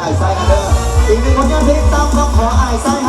อายไส้อันเดอร์อีกหนึ่งผลงานเพลงตามคำขออายไซ